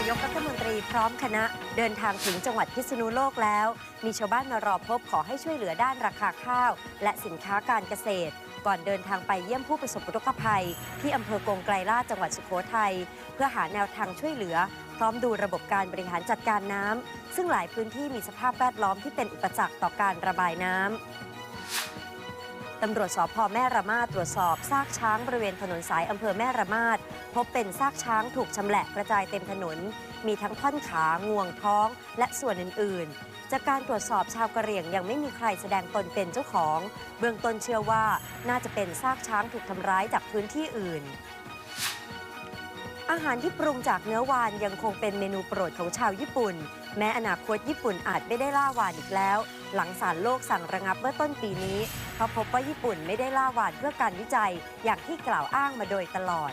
ายกรัฐมนตรีพร้อมคณะเดินทางถึงจังหวัดพิษณุโลกแล้ว มีชาวบ้านมารอพบขอให้ช่วยเหลือด้านราคาข้าว และสินค้าการเกษตร ก่อนเดินทางไปเยี่ยมผู้ประสบอุทกภัย ที่อำเภอกงไกรลาจังหวัดสุโขทัยเพื่อหาแนวทางช่วยเหลือ พร้อมดูระบบการบริหารจัดการน้ำซึ่งหลายพื้นที่มีสภาพแวดล้อมที่เป็นอุปสรรคต่อการระบายน้ำ ตำรวจสพแม่ระมาดตรวจสอบซากช้างบริเวณถนนสายอำเภอแม่ระมาดพบเป็นซากช้างถูกชำแหละกระจายเต็มถนน มีทั้งท่อนขางวงท้อง และส่วนอื่น ๆ จากการตรวจสอบชาวกะเหรี่ยงยังไม่มีใครแสดงตนเป็นเจ้าของ เบื้องต้นเชื่อว่าน่าจะเป็นซากช้างถูกทำร้ายจากพื้นที่อื่น อาหารที่ปรุงจากเนื้อวานยังคงเป็นเมนูโปรดของชาวญี่ปุ่น แม้อนาคตญี่ปุ่นอาจไม่ได้ล่าวานอีกแล้ว หลังศาลโลกสั่งระงับเมื่อต้นปีนี้เพราะพบว่าญี่ปุ่นไม่ได้ล่าวานเพื่อการวิจัย อย่างที่กล่าวอ้างมาโดยตลอด